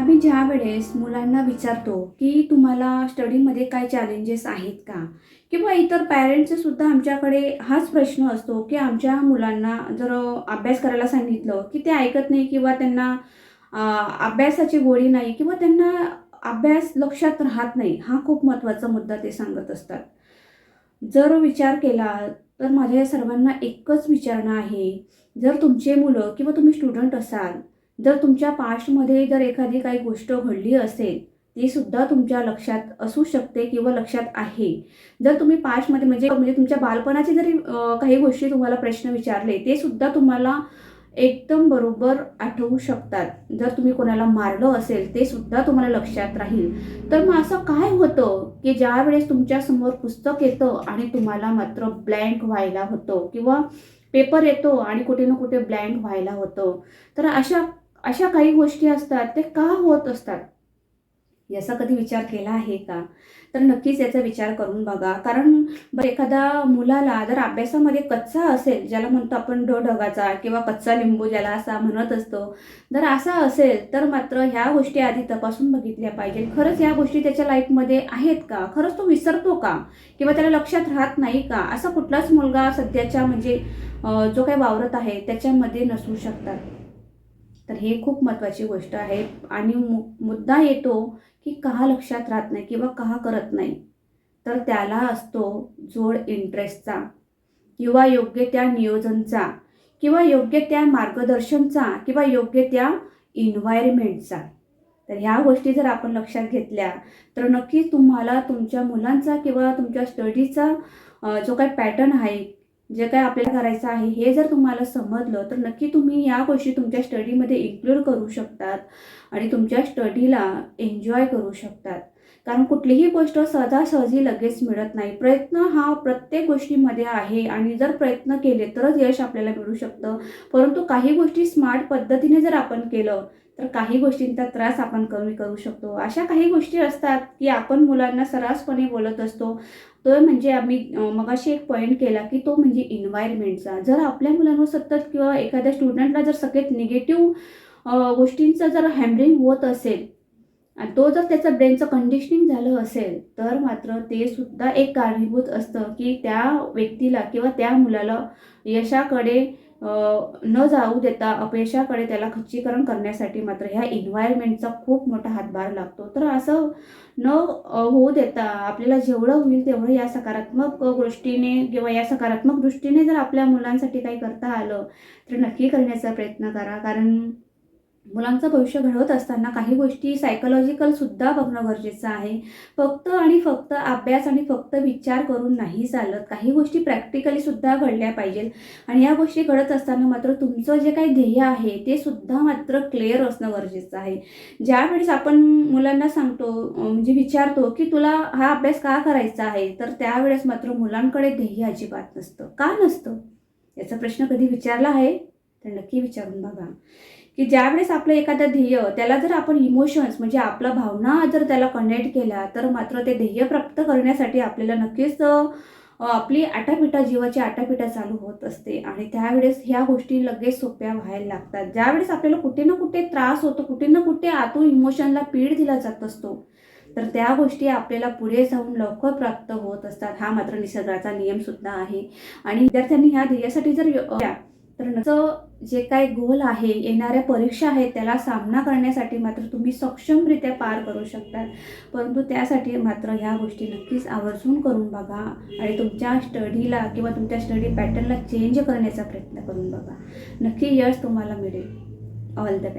आम्ही ज्या वेळेस मुलांना विचारतो की तुम्हाला स्टडीमध्ये काय चॅलेंजेस आहेत का? किंवा इतर पॅरेंट्ससुद्धा आमच्याकडे हाच प्रश्न असतो की आमच्या मुलांना जर अभ्यास करायला सांगितलं की ते ऐकत नाही किंवा त्यांना अभ्यासाची गोडी नाही किंवा त्यांना अभ्यास लक्षात राहत नाही हा खूप महत्त्वाचा मुद्दा ते सांगत असतात. जर विचार केला तर माझ्या सर्वांना एकच विचारणं आहे. जर तुमचे मुलं किंवा तुम्ही स्टुडंट असाल जर तुमच्या पास्टमध्ये जर एखादी काही गोष्ट घडली असेल ती सुद्धा तुमच्या लक्षात असू शकते किंवा लक्षात आहे. जर तुम्ही पास्टमध्ये म्हणजे म्हणजे तुमच्या बालपणाचे जरी काही गोष्टी तुम्हाला प्रश्न विचारले ते सुद्धा तुम्हाला एकदम बरोबर आठवू शकतात. जर तुम्ही कोणाला मारलं असेल ते सुद्धा तुम्हाला लक्षात राहील. तर मग असं काय होतं की ज्या वेळेस तुमच्यासमोर पुस्तक येतं आणि तुम्हाला मात्र ब्लँक व्हायला होतं किंवा पेपर येतो आणि कुठे ना कुठे ब्लँक व्हायला होतं. तर अशा अशा काही गोष्टी असतात ते का होत असतात? याचा कधी विचार केला आहे का? तर नक्कीच याचा विचार करून बघा. कारण बरं एखाद्या मुलाला जर अभ्यासामध्ये कच्चा असेल ज्याला म्हणतो आपण ढो ढगाचा किंवा कच्चा लिंबू ज्याला असा म्हणत असतो जर असा असेल तर मात्र ह्या गोष्टी आधी तपासून बघितल्या पाहिजे खरंच या गोष्टी त्याच्या लाईफमध्ये आहेत का? खरंच तो विसरतो का? किंवा त्याला लक्षात राहत नाही का? असा कुठलाच मुलगा सध्याच्या म्हणजे जो काही वावरत आहे त्याच्यामध्ये नसू शकतात. तर हे खूप महत्त्वाची गोष्ट आहे. आणि मु मुद्दा येतो की का लक्षात राहत नाही किंवा का करत नाही. तर त्याला असतो जोड इंटरेस्टचा. किंवा योग्य त्या नियोजनचा. किंवा योग्य त्या मार्गदर्शनचा. किंवा योग्य त्या इन्व्हायरमेंटचा तर ह्या गोष्टी जर आपण लक्षात घेतल्या तर नक्कीच तुम्हाला तुमच्या मुलांचा किंवा तुमच्या स्टडीचा जो काही पॅटर्न आहे जे काय आपल्याला करायचं आहे हे जर तुम्हाला समजलं तर नक्की तुम्ही या गोष्टी तुमच्या स्टडीमध्ये इन्क्लूड करू शकतात आणि तुमच्या स्टडीला एन्जॉय करू शकतात. कारण कुठलीही गोष्ट सहजासहजी लगेच मिळत नाही. प्रयत्न हा प्रत्येक गोष्टीमध्ये आहे आणि जर प्रयत्न केले तरच यश आपल्याला मिळू शकतं. परंतु काही गोष्टी स्मार्ट पद्धतीने जर आपण केलं तर काही गोष्टींचा त्रास आपण कमी करू शकतो. अशा काही गोष्टी असतात की आपण मुलांना सर्रासपणे बोलत असतो. तो म्हणजे आम्ही मगाशी एक पॉईंट केला की तो म्हणजे इन्व्हायरमेंटचा जर आपल्या मुलांवर सतत किंवा एखाद्या स्टुडंटला जर सगळ्यात निगेटिव्ह गोष्टींचं जर हॅम्बलिंग होत असेल आणि तो जर त्याचं ब्रेनचं कंडिशनिंग झालं असेल तर मात्र ते सुद्धा एक कारणीभूत असतं की त्या व्यक्तीला किंवा त्या मुलाला यशाकडे न जाऊ देता अपयशाकडे त्याला खच्चीकरण करण्यासाठी मात्र ह्या इन्व्हायरमेंटचा खूप मोठा हातभार लागतो. तर असं न होऊ देता आपल्याला जेवढं होईल तेवढं या सकारात्मक गोष्टीने किंवा या सकारात्मक दृष्टीने जर आपल्या मुलांसाठी काही करता आलं तर नक्की करण्याचा प्रयत्न करा. कारण मुलांचं भविष्य घडवत असताना काही गोष्टी सायकोलॉजिकल सुद्धा बघणं गरजेचं आहे. फक्त आणि फक्त अभ्यास आणि फक्त विचार करून नाही चालत. काही गोष्टी प्रॅक्टिकली सुद्धा घडल्या पाहिजेत. आणि या गोष्टी घडत असताना मात्र तुमचं जे काही ध्येय आहे ते सुद्धा मात्र क्लिअर असणं गरजेचं आहे. ज्यावेळेस आपण मुलांना सांगतो म्हणजे विचारतो की तुला हा अभ्यास का करायचा आहे? तर त्यावेळेस मात्र मुलांकडे ध्येय अजिबात नसतं. का नसतं? याचा प्रश्न कधी विचारला आहे? तर नक्की विचारून बघा. की ज्यावेळेस आपलं एखादं ध्येय त्याला जर आपण इमोशन्स म्हणजे आपल्या भावना जर त्याला कनेक्ट केल्या तर मात्र ते ध्येय प्राप्त करण्यासाठी आपल्याला नक्कीच आपली आटापिटा जीवाची आटापिटा चालू होत असते. आणि त्यावेळेस ह्या गोष्टी लगेच सोप्या व्हायला लागतात. ज्यावेळेस आपल्याला कुठे ना कुठे त्रास होतो कुठे ना कुठे आतून इमोशनला पीड दिला जात असतो तर त्या गोष्टी आपल्याला पुढे जाऊन लवकर प्राप्त होत असतात. हा मात्र निसर्गाचा नियम सुद्धा आहे. आणि विद्यार्थ्यांनी ह्या ध्येयासाठी जर तर जे काही गोल आहे येणाऱ्या परीक्षा आहेत त्याला सामना करण्यासाठी मात्र तुम्ही सक्षमरित्या पार करू शकतात परंतु त्यासाठी मात्र ह्या गोष्टी नक्कीच आवर्जून करून बघा आणि तुमच्या स्टडीला किंवा तुमच्या स्टडी पॅटर्नला चेंज करण्याचा प्रयत्न करून बघा. नक्की यश तुम्हाला मिळेल. All the best